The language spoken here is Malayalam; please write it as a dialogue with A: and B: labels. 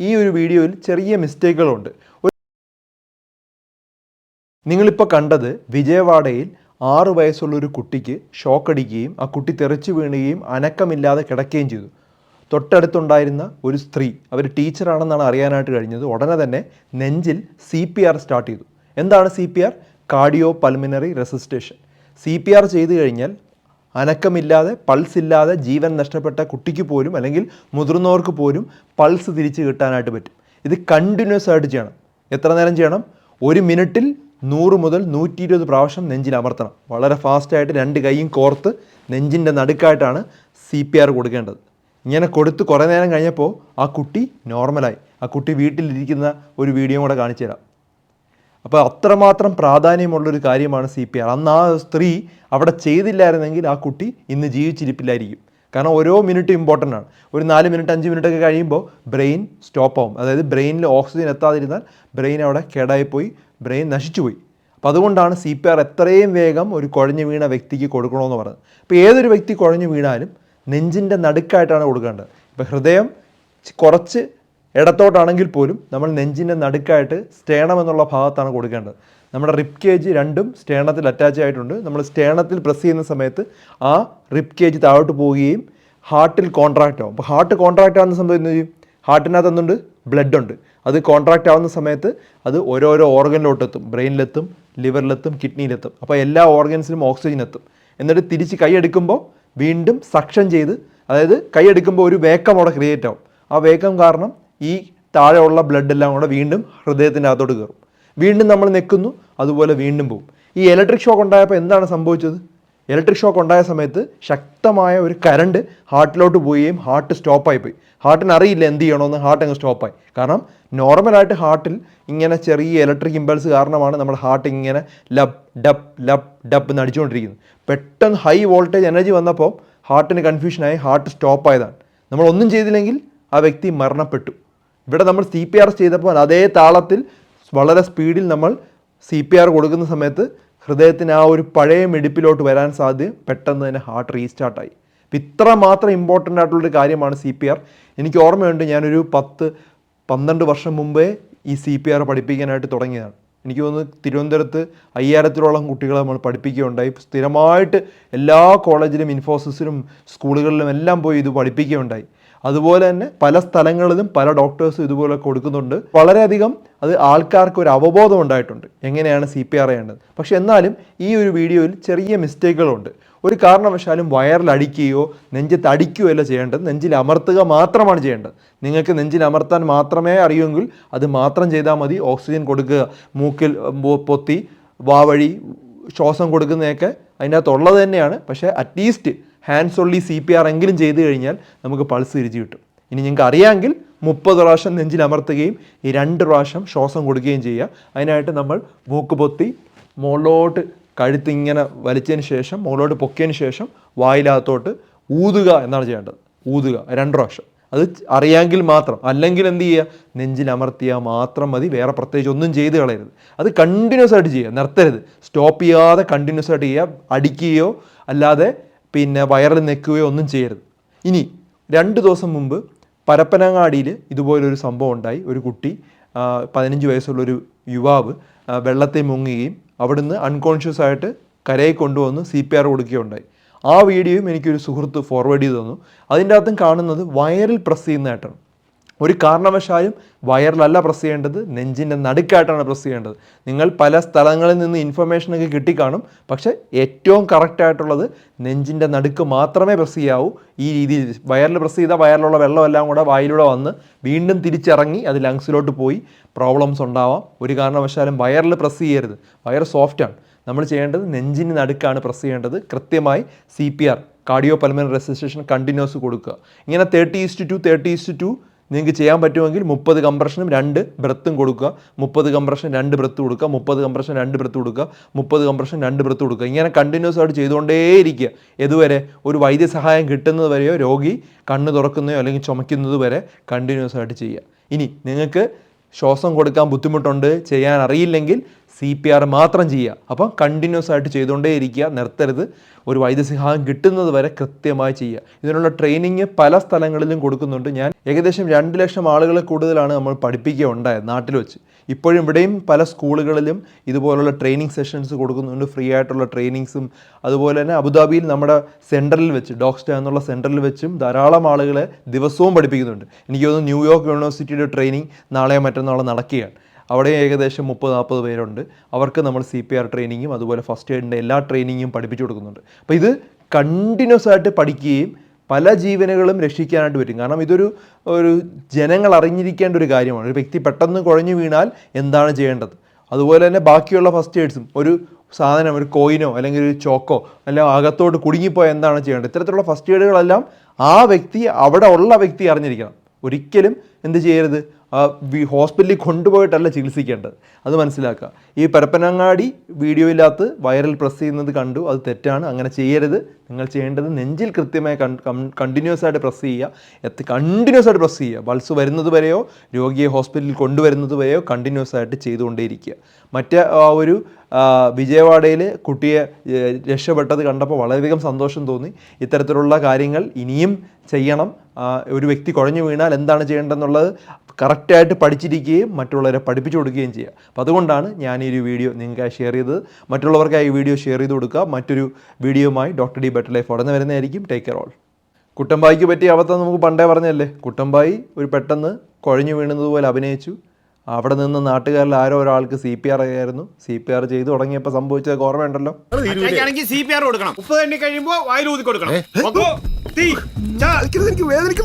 A: ഈ ഒരു വീഡിയോയിൽ ചെറിയ മിസ്റ്റേക്കുകളുണ്ട്. നിങ്ങളിപ്പോൾ കണ്ടത് വിജയവാഡയിൽ ആറു വയസ്സുള്ള ഒരു കുട്ടിക്ക് ഷോക്ക് അടിക്കുകയും ആ കുട്ടി തെറിച്ചു വീണുകയും അനക്കമില്ലാതെ കിടക്കുകയും ചെയ്തു. തൊട്ടടുത്തുണ്ടായിരുന്ന ഒരു സ്ത്രീ അവർ ടീച്ചറാണെന്നാണ് അറിയാനായിട്ട് കഴിഞ്ഞത് ഉടനെ തന്നെ നെഞ്ചിൽ സി പി ആർ സ്റ്റാർട്ട് ചെയ്തു. എന്താണ് C P R cardio pulmonary resuscitation C P R ചെയ്തു കഴിഞ്ഞാൽ അനക്കമില്ലാതെ പൾസ് ഇല്ലാതെ ജീവൻ നഷ്ടപ്പെട്ട കുട്ടിക്ക് പോലും അല്ലെങ്കിൽ മുതിർന്നവർക്ക് പോലും പൾസ് തിരിച്ച് കിട്ടാനായിട്ട് പറ്റും. ഇത് കണ്ടിന്യൂസ് ആയിട്ട് ചെയ്യണം. എത്ര നേരം ചെയ്യണം? ഒരു മിനിറ്റിൽ നൂറ് മുതൽ നൂറ്റി ഇരുപത് പ്രാവശ്യം നെഞ്ചിൽ അമർത്തണം. വളരെ ഫാസ്റ്റായിട്ട് രണ്ട് കൈയും കോർത്ത് നെഞ്ചിന്റെ നടുക്കായിട്ടാണ് സി പി ആർ കൊടുക്കേണ്ടത്. ഇങ്ങനെ കൊടുത്ത് കുറേ നേരം കഴിഞ്ഞപ്പോൾ ആ കുട്ടി നോർമലായി ആ കുട്ടി വീട്ടിലിരിക്കുന്ന ഒരു വീഡിയോ കൂടെ കാണിച്ചു തരാം. അപ്പോൾ അത്രമാത്രം പ്രാധാന്യമുള്ളൊരു കാര്യമാണ് സി പി ആർ അന്ന് ആ സ്ത്രീ അവിടെ ചെയ്തില്ലായിരുന്നെങ്കിൽ ആ കുട്ടി ഇന്ന് ജീവിച്ചിരിപ്പില്ലായിരിക്കും. കാരണം ഓരോ മിനിറ്റ് ഇമ്പോർട്ടന്റ് ആണ്. ഒരു നാല് മിനിറ്റ് അഞ്ച് മിനിറ്റ് ഒക്കെ കഴിയുമ്പോൾ ബ്രെയിൻ സ്റ്റോപ്പ് ആവും. അതായത് ബ്രെയിനിൽ ഓക്സിജൻ എത്താതിരുന്നാൽ ബ്രെയിൻ അവിടെ കേടായിപ്പോയി ബ്രെയിൻ നശിച്ചുപോയി. അപ്പോൾ അതുകൊണ്ടാണ് സി പി ആർ എത്രയും വേഗം ഒരു കുഴഞ്ഞു വീണ വ്യക്തിക്ക് കൊടുക്കണമെന്ന് പറഞ്ഞത്. അപ്പോൾ ഏതൊരു വ്യക്തി കുഴഞ്ഞു വീണാലും നെഞ്ചിന്റെ നടുക്കായിട്ടാണ് കൊടുക്കേണ്ടത്. ഇപ്പോൾ ഹൃദയം കുറച്ച് ഇടത്തോട്ടാണെങ്കിൽ പോലും നമ്മൾ നെഞ്ചിന്റെ നടുക്കായിട്ട് സ്റ്റേണം എന്നുള്ള ഭാഗത്താണ് കൊടുക്കേണ്ടത്. നമ്മുടെ റിപ്പ് കേജ് രണ്ടും സ്റ്റേണത്തിൽ അറ്റാച്ച് ആയിട്ടുണ്ട്. നമ്മൾ സ്റ്റേണത്തിൽ പ്രസ് ചെയ്യുന്ന സമയത്ത് ആ റിപ്പ് കേജ് താഴോട്ട് പോവുകയും ഹാർട്ടിൽ കോൺട്രാക്റ്റ് ആവും. അപ്പോൾ ഹാർട്ട് കോൺട്രാക്റ്റ് ആവുന്ന സമയത്ത് എന്ത് ചെയ്യും? ഹാർട്ടിനകത്ത് എന്തുണ്ട്? ബ്ലഡ് ഉണ്ട്. അത് കോൺട്രാക്റ്റ് ആവുന്ന സമയത്ത് അത് ഓരോരോ ഓർഗനിലോട്ടെത്തും ബ്രെയിനിലെത്തും ലിവറിലെത്തും കിഡ്നിയിലെത്തും അപ്പോൾ എല്ലാ ഓർഗൻസിലും ഓക്സിജൻ എത്തും. എന്നിട്ട് തിരിച്ച് കൈ എടുക്കുമ്പോൾ വീണ്ടും സക്ഷൻ ചെയ്ത് അതായത് കൈ എടുക്കുമ്പോൾ ഒരു വേക്കം അവിടെ ക്രിയേറ്റ് ആവും. ആ വേക്കം കാരണം ഈ താഴെയുള്ള ബ്ലഡ് എല്ലാം കൂടെ വീണ്ടും ഹൃദയത്തിന്റെ അകത്തോട്ട് കയറും. വീണ്ടും നമ്മൾ നിൽക്കുന്നു അതുപോലെ വീണ്ടും പോകും ഈ ഇലക്ട്രിക് ഷോക്ക് ഉണ്ടായപ്പോൾ എന്താണ് സംഭവിച്ചത്? ഇലക്ട്രിക് ഷോക്ക് ഉണ്ടായ സമയത്ത് ശക്തമായ ഒരു കരണ്ട് ഹാർട്ടിലോട്ട് പോവുകയും ഹാർട്ട് സ്റ്റോപ്പായി പോയി ഹാർട്ടിന് അറിയില്ല എന്ത് ചെയ്യണമെന്ന് ഹാർട്ട് അങ്ങ് സ്റ്റോപ്പായി കാരണം നോർമലായിട്ട് ഹാർട്ടിൽ ഇങ്ങനെ ചെറിയ ഇലക്ട്രിക് ഇമ്പൾസ് കാരണമാണ് നമ്മൾ ഹാർട്ട് ഇങ്ങനെ ലബ് ഡബ് ലബ് ഡബ് എന്ന് അടിച്ചുകൊണ്ടിരിക്കുന്നത്. പെട്ടെന്ന് ഹൈ വോൾട്ടേജ് എനർജി വന്നപ്പോൾ ഹാർട്ടിന് കൺഫ്യൂഷനായി ഹാർട്ട് സ്റ്റോപ്പായതാണ് നമ്മൾ ഒന്നും ചെയ്തില്ലെങ്കിൽ ആ വ്യക്തി മരണപ്പെട്ടു. ഇവിടെ നമ്മൾ സി പി ആർ ചെയ്തപ്പോൾ അതേ താളത്തിൽ വളരെ സ്പീഡിൽ നമ്മൾ സി പി ആർ കൊടുക്കുന്ന സമയത്ത് ഹൃദയത്തിന് ആ ഒരു പഴയ മെടുപ്പിലോട്ട് വരാൻ സാധ്യത പെട്ടെന്ന് തന്നെ ഹാർട്ട് റീസ്റ്റാർട്ടായി അപ്പം ഇത്ര മാത്രം ഇമ്പോർട്ടന്റ് ആയിട്ടുള്ളൊരു കാര്യമാണ് സി പി ആർ എനിക്ക് ഓർമ്മയുണ്ട് ഞാനൊരു പത്ത് പന്ത്രണ്ട് വർഷം മുമ്പേ ഈ സി പി ആർ പഠിപ്പിക്കാനായിട്ട് തുടങ്ങിയതാണ്. എനിക്ക് തോന്നുന്നു തിരുവനന്തപുരത്ത് അയ്യായിരത്തിലോളം കുട്ടികളെ നമ്മൾ പഠിപ്പിക്കുകയുണ്ടായി. സ്ഥിരമായിട്ട് എല്ലാ കോളേജിലും ഇൻഫോസിസിലും സ്കൂളുകളിലും എല്ലാം പോയി ഇത് പഠിപ്പിക്കുകയുണ്ടായി. അതുപോലെ തന്നെ പല സ്ഥലങ്ങളിലും പല ഡോക്ടേഴ്സും ഇതുപോലെ കൊടുക്കുന്നുണ്ട്. വളരെയധികം അത് ആൾക്കാർക്ക് ഒരു അവബോധം ഉണ്ടായിട്ടുണ്ട്. എങ്ങനെയാണ് സി പി ആർ ചെയ്യേണ്ടത്? പക്ഷെ എന്നാലും ഈ ഒരു വീഡിയോയിൽ ചെറിയ മിസ്റ്റേക്കുകളുണ്ട്. ഒരു കാരണവശാലും വയറിൽ അടിക്കുകയോ നെഞ്ചത്ത് അടിക്കുകയോ അല്ല ചെയ്യേണ്ടത്. നെഞ്ചിൽ അമർത്തുക മാത്രമാണ് ചെയ്യേണ്ടത്. നിങ്ങൾക്ക് നെഞ്ചിൽ അമർത്താൻ മാത്രമേ അറിയുമെങ്കിൽ അത് മാത്രം ചെയ്താൽ മതി. ഓക്സിജൻ കൊടുക്കുക മൂക്കിൽ പൊത്തി വാവഴി ശ്വാസം കൊടുക്കുന്നതൊക്കെ അതിന്റെ അകത്തുള്ളത് തന്നെയാണ്. പക്ഷേ at least hands only C P R എങ്കിലും ചെയ്തു കഴിഞ്ഞാൽ നമുക്ക് പൾസ് തിരിച്ചു കിട്ടും. ഇനി നിങ്ങൾക്ക് അറിയാമെങ്കിൽ മുപ്പത് പ്രാവശ്യം നെഞ്ചിൽ അമർത്തുകയും ഈ രണ്ട് പ്രാവശ്യം ശ്വാസം കൊടുക്കുകയും ചെയ്യുക. അതിനായിട്ട് നമ്മൾ മൂക്ക് പൊത്തി മുകളിലോട്ട് കഴുത്ത് ഇങ്ങനെ വലിച്ചതിന് ശേഷം മുകളിലോട്ട് പൊക്കിയതിന് ശേഷം വായിലകത്തോട്ട് ഊതുക എന്നാണ് ചെയ്യേണ്ടത്. ഊതുക രണ്ട് പ്രാവശ്യം. അത് അറിയാമെങ്കിൽ മാത്രം. അല്ലെങ്കിൽ എന്ത് ചെയ്യുക? നെഞ്ചിൽ അമർത്തിയാൽ മാത്രം മതി. വേറെ പ്രത്യേകിച്ച് ഒന്നും ചെയ്ത് കളയരുത്. അത് കണ്ടിന്യൂസ് ആയിട്ട് ചെയ്യുക. നിർത്തരുത്. സ്റ്റോപ്പ് ചെയ്യാതെ കണ്ടിന്യൂസ് ആയിട്ട് ചെയ്യുക. അടിക്കുകയോ അല്ലാതെ പിന്നെ വയറിൽ നിൽക്കുകയോ ഒന്നും ചെയ്യരുത്. ഇനി രണ്ട് ദിവസം മുമ്പ് പരപ്പനങ്ങാടിയിൽ ഇതുപോലൊരു സംഭവം ഉണ്ടായി. ഒരു കുട്ടി പതിനഞ്ച് വയസ്സുള്ളൊരു യുവാവ് വെള്ളത്തിൽ മുങ്ങുകയും അവിടുന്ന് അൺകോൺഷ്യസ് ആയിട്ട് കരയെ കൊണ്ടുവന്ന് സി പി ആർ കൊടുക്കുകയുണ്ടായി. ആ വീഡിയോയും എനിക്കൊരു സുഹൃത്ത് ഫോർവേഡ് ചെയ്തു തന്നു. അതിന്റെ അകത്തും കാണുന്നത് വയറിൽ പ്രസ് ചെയ്യുന്നതായിട്ടാണ് ഒരു കാരണവശാലും വയറിലല്ല പ്രസ് ചെയ്യേണ്ടത് നെഞ്ചിന്റെ നടുക്കായിട്ടാണ് പ്രസ് ചെയ്യേണ്ടത്. നിങ്ങൾ പല സ്ഥലങ്ങളിൽ നിന്ന് ഇൻഫർമേഷനൊക്കെ കിട്ടിക്കാണും പക്ഷേ ഏറ്റവും കറക്റ്റായിട്ടുള്ളത് നെഞ്ചിന്റെ നടുക്ക് മാത്രമേ പ്രസ് ചെയ്യാവൂ. ഈ രീതിയിൽ വയറിൽ പ്രസ് ചെയ്താൽ വയറിലുള്ള വെള്ളമെല്ലാം കൂടെ വായിലൂടെ വന്ന് വീണ്ടും തിരിച്ചിറങ്ങി അത് ലങ്സിലോട്ട് പോയി. പ്രോബ്ലംസ് ഉണ്ടാവാം. ഒരു കാരണവശാലും വയറിൽ പ്രസ് ചെയ്യരുത്. വയർ സോഫ്റ്റാണ് നമ്മൾ ചെയ്യേണ്ടത് നെഞ്ചിന് നടുക്കാണ് പ്രസ് ചെയ്യേണ്ടത്. കൃത്യമായി C P R cardio pulmonary resuscitation continuous കൊടുക്കുക. ഇങ്ങനെ thirty is to two thirty is to two നിങ്ങൾക്ക് ചെയ്യാൻ പറ്റുമെങ്കിൽ മുപ്പത് കംപ്രഷനും രണ്ട് ബ്രത്തും കൊടുക്കുക. മുപ്പത് കംപ്രഷൻ രണ്ട് ബ്രത്ത് കൊടുക്കുക. മുപ്പത് കംപ്രഷൻ രണ്ട് ബ്രത്ത് കൊടുക്കുക. മുപ്പത് കംപ്രഷൻ രണ്ട് ബ്രത്ത് കൊടുക്കുക. ഇങ്ങനെ കണ്ടിന്യൂസ് ആയിട്ട് ചെയ്തുകൊണ്ടേയിരിക്കുക ഇതുവരെ ഒരു വൈദ്യസഹായം കിട്ടുന്നത് വരെയോ രോഗി കണ്ണ് തുറക്കുന്നതോ അല്ലെങ്കിൽ ചുമക്കുന്നത് വരെ കണ്ടിന്യൂസ് ആയിട്ട് ചെയ്യുക. ഇനി നിങ്ങൾക്ക് ശ്വാസം കൊടുക്കാൻ ബുദ്ധിമുട്ടുണ്ട് ചെയ്യാൻ അറിയില്ലെങ്കിൽ സി പി ആർ മാത്രം ചെയ്യുക. അപ്പം കണ്ടിന്യൂസ് ആയിട്ട് ചെയ്തുകൊണ്ടേ ഇരിക്കുക നിർത്തരുത്. ഒരു വൈദ്യസഹായം കിട്ടുന്നത് വരെ കൃത്യമായി ചെയ്യുക. ഇതിനുള്ള ട്രെയിനിങ് പല സ്ഥലങ്ങളിലും കൊടുക്കുന്നുണ്ട്. ഞാൻ ഏകദേശം രണ്ട് ലക്ഷം ആളുകളെ കൂടുതലാണ് നമ്മൾ പഠിപ്പിക്കുക ഉണ്ടായത് നാട്ടിൽ വെച്ച്. ഇപ്പോഴും ഇവിടെയും പല സ്കൂളുകളിലും ഇതുപോലുള്ള ട്രെയിനിങ് സെഷൻസ് കൊടുക്കുന്നുണ്ട്. ഫ്രീ ആയിട്ടുള്ള ട്രെയിനിങ്സും അതുപോലെ തന്നെ അബുദാബിയിൽ നമ്മുടെ സെന്ററിൽ വെച്ച് ഡോക്സ്റ്റ എന്നുള്ള സെന്ററിൽ വെച്ചും ധാരാളം ആളുകളെ ദിവസവും പഠിപ്പിക്കുന്നുണ്ട്. എനിക്ക് തോന്നുന്നു ന്യൂയോർക്ക് യൂണിവേഴ്സിറ്റിയുടെ ട്രെയിനിങ് നാളെയോ മറ്റന്നാളോ നടക്കുകയാണ്. അവിടെ ഏകദേശം മുപ്പത് നാൽപ്പത് പേരുണ്ട്. അവർക്ക് നമ്മൾ സി പി ആർ ട്രെയിനിങ്ങും അതുപോലെ ഫസ്റ്റ് എയ്ഡിന്റെ എല്ലാ ട്രെയിനിങ്ങും പഠിപ്പിച്ചു കൊടുക്കുന്നുണ്ട്. അപ്പോൾ ഇത് കണ്ടിന്യൂസ് ആയിട്ട് പഠിക്കുകയും പല ജീവനുകളും രക്ഷിക്കാനായിട്ട് പറ്റും. കാരണം ഇതൊരു ഒരു ജനങ്ങൾ അറിഞ്ഞിരിക്കേണ്ട ഒരു കാര്യമാണ്. ഒരു വ്യക്തി പെട്ടെന്ന് കുഴഞ്ഞു വീണാൽ എന്താണ് ചെയ്യേണ്ടത്? അതുപോലെ തന്നെ ബാക്കിയുള്ള ഫസ്റ്റ് എയ്ഡ്സും ഒരു സാധനം ഒരു കോയിനോ അല്ലെങ്കിൽ ഒരു ചോക്കോ അല്ലെങ്കിൽ അകത്തോട്ട് കുടുങ്ങിപ്പോയാൽ എന്താണ് ചെയ്യേണ്ടത്? ഇത്തരത്തിലുള്ള ഫസ്റ്റ് എയ്ഡുകളെല്ലാം ആ വ്യക്തി അവിടെ ഉള്ള വ്യക്തി അറിഞ്ഞിരിക്കണം. ഒരിക്കലും എന്ത് ചെയ്യരുത്? ഹോസ്പിറ്റലിൽ കൊണ്ടുപോയിട്ടല്ല ചികിത്സിക്കേണ്ടത്. അത് മനസ്സിലാക്കുക. ഈ പരപ്പനങ്ങാടി വീഡിയോയിലകത്ത് വൈറൽ പ്രസ് ചെയ്യുന്നത് കണ്ടു. അത് തെറ്റാണ്. അങ്ങനെ ചെയ്യരുത്. നിങ്ങൾ ചെയ്യേണ്ടത് നെഞ്ചിൽ കൃത്യമായി കണ്ടിന്യൂസ് ആയിട്ട് പ്രസ് ചെയ്യുക. എത്ര കണ്ടിന്യൂസ് ആയിട്ട് പ്രസ് ചെയ്യുക. പൾസ് വരുന്നത് വരെയോ രോഗിയെ ഹോസ്പിറ്റലിൽ കൊണ്ടുവരുന്നത് വരെയോ കണ്ടിന്യൂസ് ആയിട്ട് ചെയ്തുകൊണ്ടേയിരിക്കുക. മറ്റേ ഒരു വിജയവാഡയിൽ കുട്ടിയെ രക്ഷപ്പെട്ടത് കണ്ടപ്പോൾ വളരെയധികം സന്തോഷം തോന്നി. ഇത്തരത്തിലുള്ള കാര്യങ്ങൾ ഇനിയും ചെയ്യണം. ഒരു വ്യക്തി കുഴഞ്ഞു വീണാൽ എന്താണ് ചെയ്യേണ്ടതെന്നുള്ളത് കറക്റ്റായിട്ട് പഠിച്ചിരിക്കുകയും മറ്റുള്ളവരെ പഠിപ്പിച്ചു കൊടുക്കുകയും ചെയ്യുക. അപ്പോൾ അതുകൊണ്ടാണ് ഞാൻ ഈ ഒരു വീഡിയോ നിങ്ങൾക്കായി ഷെയർ ചെയ്തത്. മറ്റുള്ളവർക്കായി ഈ വീഡിയോ ഷെയർ ചെയ്ത് കൊടുക്കുക. മറ്റൊരു വീഡിയോയുമായി ഡോക്ടർ ഡി ബെറ്റർ ലൈഫ് ഉടനെ വരുന്നതായിരിക്കും. ടേക്ക് കെയർ ഓൾ കുട്ടമ്പായിക്ക് പറ്റിയ അബദ്ധം നമുക്ക് പണ്ടേ പറഞ്ഞല്ലേ? കുട്ടമ്പായി ഒരു പെട്ടെന്ന് കുഴഞ്ഞു വീണതുപോലെ അഭിനയിച്ചു. അവിടെ നിന്ന് നാട്ടുകാരിൽ ആരോ ഒരാൾക്ക് സി പി ആർ ആയിരുന്നു. സി പി ആർ ചെയ്തു തുടങ്ങിയപ്പോൾ സംഭവിച്ചത് ഓർമ്മയുണ്ടല്ലോ.
B: മറ്റേക്കാണെങ്കിൽ സി പി ആർ കൊടുക്കണം. മുപ്പത് എണ്ണി കഴിയുമ്പോൾ വായിൽ ഊതി കൊടുക്കണം.
C: എനിക്ക് വേദനിക്കും.